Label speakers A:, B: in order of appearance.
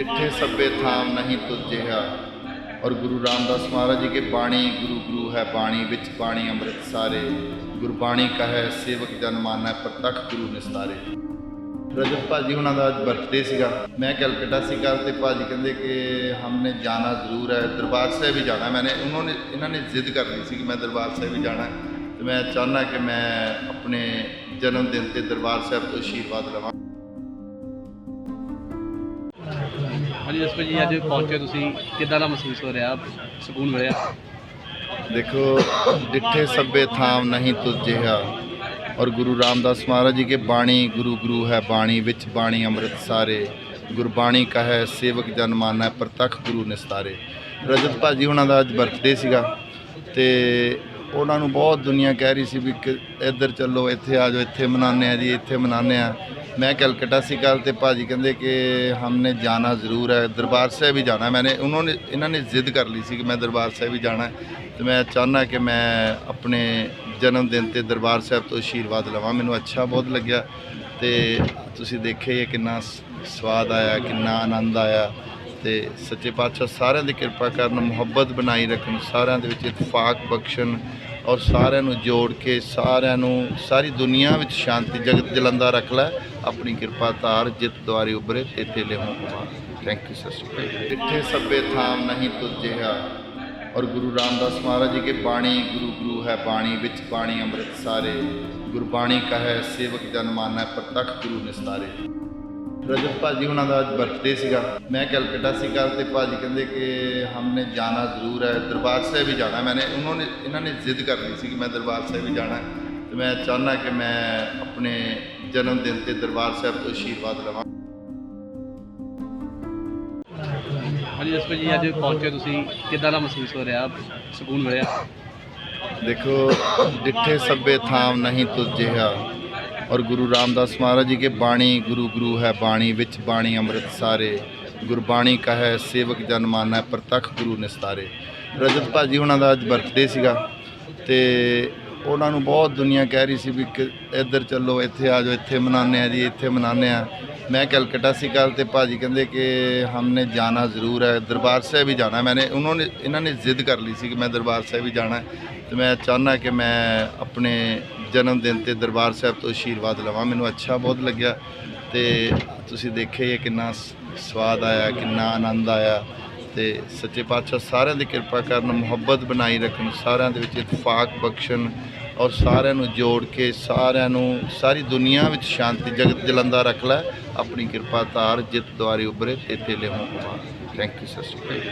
A: ਜਿੱਥੇ ਸਭੇ ਥਾਮ ਨਹੀਂ ਤੁਝਿਆ ਔਰ ਗੁਰੂ ਰਾਮਦਾਸ ਮਹਾਰਾਜ ਜੀ ਕੇ ਬਾਣੀ, ਗੁਰੂ ਗੁਰੂ ਹੈ ਬਾਣੀ, ਵਿੱਚ ਬਾਣੀ ਅੰਮ੍ਰਿਤ ਸਾਰੇ। ਗੁਰਬਾਣੀ ਕਹੈ, ਸੇਵਕ ਜਨ ਮਾਨੈ, ਪ੍ਰਤੱਖ ਗੁਰੂ ਨਿਸਤਾਰੇ। ਰਜਤ ਭਾਜੀ ਉਹਨਾਂ ਦਾ ਅੱਜ ਬਰਥਡੇ ਸੀਗਾ। ਮੈਂ ਕਲਕੱਤਾ ਸੀਗਾ ਤੇ ਭਾਜੀ ਕਹਿੰਦੇ ਕਿ ਹਮਨੇ ਜਾਣਾ ਜ਼ਰੂਰ ਹੈ। ਦਰਬਾਰ ਸਾਹਿਬ ਵੀ ਜਾਣਾ। ਮੈਨੇ ਉਹਨਾਂ ਨੇ, ਇਹਨਾਂ ਨੇ ਜ਼ਿੱਦ ਕਰ ਲਈ ਸੀ ਕਿ ਮੈਂ ਦਰਬਾਰ ਸਾਹਿਬ ਵੀ ਜਾਣਾ। ਤੇ ਮੈਂ ਚਾਹੁੰਦਾ ਕਿ ਮੈਂ ਆਪਣੇ ਜਨਮ ਦਿਨ ਤੇ ਦਰਬਾਰ ਸਾਹਿਬ ਤੋਂ ਆਸ਼ੀਰਵਾਦ ਲਵਾਂ।
B: ਹਾਂਜੀ ਜਸਪਤ ਜੀ, ਅੱਜ ਪਹੁੰਚੇ ਤੁਸੀਂ, ਕਿੱਦਾਂ ਦਾ ਮਹਿਸੂਸ ਹੋ ਰਿਹਾ? ਸਕੂਨ ਮਿਲਿਆ?
A: ਦੇਖੋ, ਡਿੱਠੇ ਸਭੇ ਥਾਮ ਨਹੀਂ ਤੁਝਿਆ। ਔਰ ਗੁਰੂ ਰਾਮਦਾਸ ਮਹਾਰਾਜ ਜੀ ਕੇ ਬਾਣੀ, ਗੁਰੂ ਗੁਰੂ ਹੈ ਬਾਣੀ, ਵਿੱਚ ਬਾਣੀ ਅੰਮ੍ਰਿਤ ਸਾਰੇ। ਗੁਰਬਾਣੀ ਕਹੈ, ਸੇਵਕ ਜਨ ਮਾਨੈ, ਪ੍ਰਤੱਖ ਗੁਰੂ ਨਿਸਤਾਰੇ। ਰਜਤ ਭਾਜੀ ਉਹਨਾਂ ਦਾ ਅੱਜ ਬਰਥਡੇ ਸੀਗਾ। ਤੇ ਉਹਨਾਂ ਨੂੰ ਬਹੁਤ ਦੁਨੀਆ ਕਹਿ ਰਹੀ ਸੀ ਵੀ ਕਿ ਇੱਧਰ ਚੱਲੋ, ਇੱਥੇ ਆ ਜਾਓ, ਇੱਥੇ ਮਨਾਉਂਦੇ ਆ ਜੀ, ਇੱਥੇ ਮਨਾਉਂਦੇ ਆ। ਮੈਂ ਕਲਕੱਤਾ ਸੀ ਕੱਲ ਤੇ ਭਾਜੀ ਕਹਿੰਦੇ ਕਿ ਹਮਨੇ ਜਾਣਾ ਜ਼ਰੂਰ ਹੈ, ਦਰਬਾਰ ਸਾਹਿਬ ਹੀ ਜਾਣਾ। ਮੈਨੇ ਉਹਨਾਂ ਨੇ, ਇਹਨਾਂ ਨੇ ਜ਼ਿੱਦ ਕਰ ਲਈ ਸੀ ਕਿ ਮੈਂ ਦਰਬਾਰ ਸਾਹਿਬ ਹੀ ਜਾਣਾ ਹੈ ਤੇ ਮੈਂ ਚਾਹੁੰਦਾ ਕਿ ਮੈਂ ਆਪਣੇ ਜਨਮ ਦਿਨ ਤੇ ਦਰਬਾਰ ਸਾਹਿਬ ਤੋਂ ਆਸ਼ੀਰਵਾਦ ਲਵਾਂ। ਮੈਨੂੰ ਅੱਛਾ ਬਹੁਤ ਲੱਗਿਆ ਤੇ ਤੁਸੀਂ ਦੇਖੇ ਇਹ ਕਿੰਨਾ ਸ- ਸਵਾਦ ਆਇਆ, ਕਿੰਨਾ ਆਨੰਦ ਆਇਆ। ਤੇ ਸੱਚੇ ਪਾਤਸ਼ਾਹ ਸਾਰਿਆਂ ਦੀ ਕਿਰਪਾ ਕਰਨ, ਮੁਹੱਬਤ ਬਣਾਈ ਰੱਖਣ, ਸਾਰਿਆਂ ਦੇ ਵਿੱਚ ਇਤਫਾਕ ਬਖਸ਼ਣ ਔਰ ਸਾਰਿਆਂ ਨੂੰ ਜੋੜ ਕੇ ਸਾਰਿਆਂ ਨੂੰ, ਸਾਰੀ ਦੁਨੀਆ ਵਿੱਚ ਸ਼ਾਂਤੀ ਜਗਤ ਜਲੰਦਾ ਰੱਖ ਲੈ, ਆਪਣੀ ਕਿਰਪਾ ਧਾਰ ਜਿਤ ਦੁਆਰੇ ਉਬਰੇ ਤੇਤੇ ਲਿਹੋਂ ਕੁਮਾਰ ਥੈਂਕ ਯੂ ਸਤਿ ਸ਼੍ਰੀ ਅਕਾਲ। ਸਭੇ ਥਾਮ ਨਹੀਂ ਤੁਝਿਆ ਔਰ ਗੁਰੂ ਰਾਮਦਾਸ ਮਹਾਰਾਜ ਜੀ ਕੇ ਬਾਣੀ, ਗੁਰੂ ਗੁਰੂ ਹੈ ਬਾਣੀ, ਵਿੱਚ ਬਾਣੀ ਅੰਮ੍ਰਿਤ ਸਾਰੇ ਗੁਰਬਾਣੀ ਕਹੈ, ਸੇਵਕ ਜਨ ਮਾਨੈ, ਪ੍ਰਤੱਖ ਗੁਰੂ ਨਿਸਤਾਰੇ। ਰਜਤ ਭਾਜੀ ਉਹਨਾਂ ਦਾ ਅੱਜ ਬਰਥਡੇ ਸੀਗਾ। ਮੈਂ ਕਲਕੱਤਾ ਸੀਗਾ ਤੇ ਭਾਜੀ ਕਹਿੰਦੇ ਕਿ ਹਮਨੇ ਜਾਣਾ ਜ਼ਰੂਰ ਹੈ। ਦਰਬਾਰ ਸਾਹਿਬ ਵੀ ਜਾਣਾ। ਮੈਨੇ ਉਹਨਾਂ ਨੇ ਇਹਨਾਂ ਨੇ ਜ਼ਿੱਦ ਕਰ ਲਈ ਸੀ ਕਿ ਮੈਂ ਦਰਬਾਰ ਸਾਹਿਬ ਵੀ ਜਾਣਾ। ਹੈ ਤੇ ਮੈਂ ਚਾਹੁੰਦਾ ਕਿ ਮੈਂ ਆਪਣੇ ਜਨਮ ਦਿਨ ਤੇ ਦਰਬਾਰ ਸਾਹਿਬ ਤੋਂ ਆਸ਼ੀਰਵਾਦ ਲਵਾਂ।
B: ਹਾਂਜੀ ਜੀ ਅੱਜ ਪਹੁੰਚੇ ਤੁਸੀਂ। ਕਿੱਦਾਂ ਦਾ ਮਹਿਸੂਸ ਹੋ ਰਿਹਾ? ਸਕੂਨ ਮਿਲਿਆ?
A: ਦੇਖੋ ਜਿੱਥੇ ਸਭੇ ਥਾਮ ਨਹੀਂ ਤੁਝਿਆ ਔਰ ਗੁਰੂ ਰਾਮਦਾਸ ਮਹਾਰਾਜ ਜੀ ਕੇ ਬਾਣੀ, ਗੁਰੂ ਗੁਰੂ ਹੈ ਬਾਣੀ, ਵਿੱਚ ਬਾਣੀ ਅੰਮ੍ਰਿਤ ਸਾਰੇ। ਗੁਰਬਾਣੀ ਕਹੈ, ਸੇਵਕ ਜਨ ਮਾਨੈ, ਪ੍ਰਤੱਖ ਗੁਰੂ ਨਿਸਤਾਰੇ। ਰਜਤ ਭਾਜੀ ਉਹਨਾਂ ਦਾ ਅੱਜ ਬਰਥਡੇ ਸੀਗਾ ਤੇ ਉਹਨਾਂ ਨੂੰ ਬਹੁਤ ਦੁਨੀਆ ਕਹਿ ਰਹੀ ਸੀ ਵੀ ਕਿ ਇੱਧਰ ਚੱਲੋ, ਇੱਥੇ ਆ ਜਾਓ, ਇੱਥੇ ਮਨਾਉਂਦੇ ਆ ਜੀ, ਇੱਥੇ ਮਨਾਉਂਦੇ ਆ। ਮੈਂ ਕਲਕੱਤਾ ਸੀ ਕੱਲ ਤੇ ਭਾਜੀ ਕਹਿੰਦੇ ਕਿ ਹਮਨੇ ਜਾਣਾ ਜ਼ਰੂਰ ਹੈ, ਦਰਬਾਰ ਸਾਹਿਬ ਵੀ ਜਾਣਾ। ਮੈਨੇ ਉਹਨਾਂ ਨੇ, ਇਹਨਾਂ ਨੇ ਜ਼ਿੱਦ ਕਰ ਲਈ ਸੀ ਕਿ ਮੈਂ ਦਰਬਾਰ ਸਾਹਿਬ ਵੀ ਜਾਣਾ ਹੈ। ਤੇ ਮੈਂ ਚਾਹੁੰਦਾ ਕਿ ਮੈਂ ਆਪਣੇ ਜਨਮ ਦਿਨ ਤੇ ਦਰਬਾਰ ਸਾਹਿਬ ਤੋਂ ਆਸ਼ੀਰਵਾਦ ਲਵਾਂ। ਮੈਨੂੰ ਅੱਛਾ ਬਹੁਤ ਲੱਗਿਆ ਤੇ ਤੁਸੀਂ ਦੇਖੇ ਇਹ ਕਿੰਨਾ ਸ- ਸਵਾਦ ਆਇਆ, ਕਿੰਨਾ ਆਨੰਦ ਆਇਆ। ਤੇ ਸੱਚੇ ਪਾਤਸ਼ਾਹ ਸਾਰਿਆਂ ਦੀ ਕਿਰਪਾ ਕਰਨ, ਮੁਹੱਬਤ ਬਣਾਈ ਰੱਖਣ, ਸਾਰਿਆਂ ਦੇ ਵਿੱਚ ਇਤਫਾਕ ਬਖਸ਼ਣ ਔਰ ਸਾਰਿਆਂ ਨੂੰ ਜੋੜ ਕੇ ਸਾਰਿਆਂ ਨੂੰ, ਸਾਰੀ ਦੁਨੀਆ ਵਿੱਚ ਸ਼ਾਂਤੀ ਜਗਤ ਜਲੰਦਾ ਰੱਖ ਲੈ, ਆਪਣੀ ਕਿਰਪਾ ਧਾਰ ਜਿਤ ਦੁਆਰੇ ਉਬਰੇ ਤੇਤੇ ਤੇ ਕੁਮਾਰ ਥੈਂਕ ਯੂ ਸਤਿ